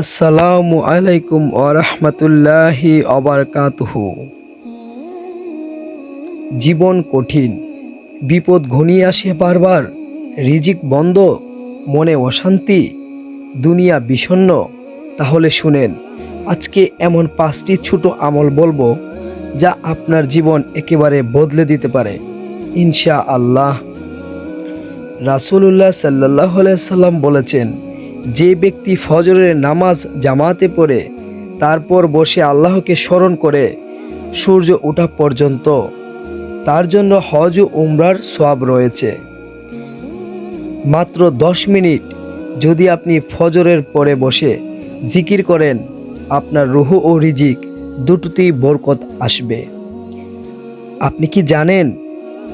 আসসালামু আলাইকুম ওরহমতুল্লাহি অবরকাতুহু জীবন কঠিন, বিপদ ঘনিয়ে আসে বারবার, রিজিক বন্ধ, মনে অশান্তি, দুনিয়া বিষণ্ণ। তাহলে শুনেন, আজকে এমন পাঁচটি ছোট আমল বলব যা আপনার জীবন একেবারে বদলে দিতে পারে। ইনশা আল্লাহ রাসূলুল্লাহ সাল্লাহ সাল্লাম বলেছেন যে ব্যক্তি ফজরের নামাজ জামাতে পড়ে, তারপর বসে আল্লাহকে স্মরণ করে, সূর্য ওঠা পর্যন্ত। তার জন্য হজ ও উমরার সওয়াব রয়েছে। মাত্র দশ মিনিট যদি আপনি ফজরের পরে বসে জিকির করেন, আপনার রুহু ও রিজিক দুটোতেই বরকত আসবে। আপনি কি জানেন,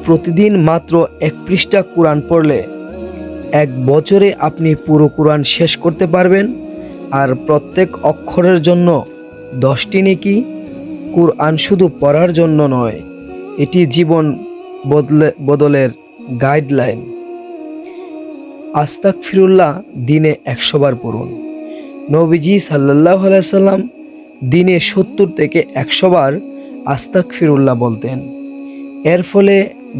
প্রতিদিন মাত্র এক পৃষ্ঠা কোরআন পড়লে এক বছরে আপনি পুরো কোরআন শেষ করতে পারবেন, আর প্রত্যেক অক্ষরের জন্য দশটি নেকি কোরআন শুধু পড়ার জন্য নয়, এটি জীবন বদলে, বদলের গাইডলাইন আস্তাক ফিরুল্লাহ দিনে একশোবার পড়ুন। নবীজি সাল্লাহ সাল্লাম দিনে সত্তর থেকে একশোবার আস্তাক ফিরুল্লাহ বলতেন। এর ফলে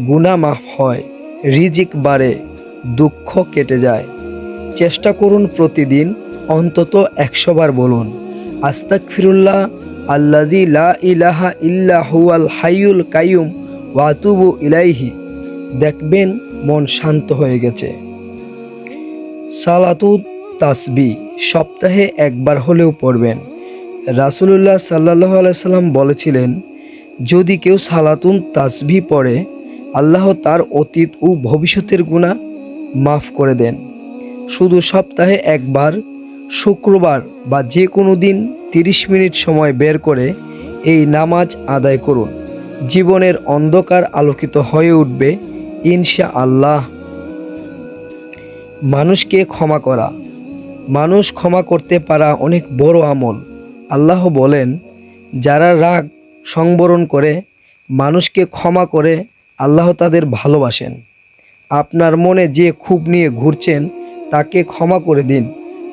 গুণা মাফ হয়, রিজিক বাড়ে দুঃখ কেটে যায়। চেষ্টা করুন প্রতিদিন অন্তত একশো বার বলুন আস্তাক ফিরুল্লাহ আল্লাজি লা ইলাহা ইল্লা হুয়াল হাইয়ুল কাইয়ুম ওয়াতুবু ইলাইহি। দেখবেন মন শান্ত হয়ে গেছে। সালাতু তাসবি সপ্তাহে একবার হলেও পড়বেন। রাসুলুল্লাহ সাল্লাহ সাল্লাম বলেছিলেন, যদি কেউ সালাতুন তাসবি পড়ে, আল্লাহ তার অতীত ও ভবিষ্যতের গুণা মাফ করে দেন। শুধু সপ্তাহে একবার, শুক্রবার বা যে কোনো দিন তিরিশ মিনিট সময় বের করে এই নামাজ আদায় করুন। জীবনের অন্ধকার আলোকিত হয়ে উঠবে ইনশা আল্লাহ মানুষকে ক্ষমা করা। মানুষ ক্ষমা করতে পারা অনেক বড় আমল। আল্লাহ বলেন, যারা রাগ সংবরণ করে, মানুষকে ক্ষমা করে আল্লাহ তাদের ভালোবাসেন। আপনার মনে যে ক্ষোভ নিয়ে ঘুরছেন, তাকে ক্ষমা করে দিন।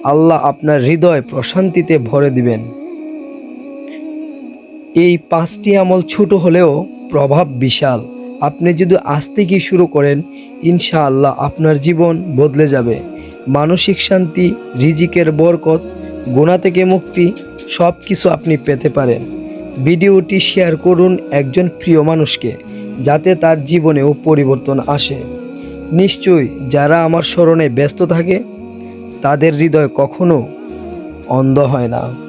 আল্লাহ আপনার হৃদয় প্রশান্তিতে ভরে দিবেন। এই পাঁচটি আমল ছোট হলেও প্রভাব বিশাল। আপনি যদি আজ থেকেই শুরু করেন, ইনশাআল্লাহ আপনার জীবন বদলে যাবে। মানসিক শান্তি, রিজিকের বরকত গোনা থেকে মুক্তি সব কিছু আপনি পেতে পারেন। ভিডিওটি শেয়ার করুন একজন প্রিয় মানুষকে, যাতে তার জীবনেও পরিবর্তন আসে। নিশ্চয়ই যারা আমার স্মরণে ব্যস্ত থাকে তাদের হৃদয় কখনো অন্ধ হয় না।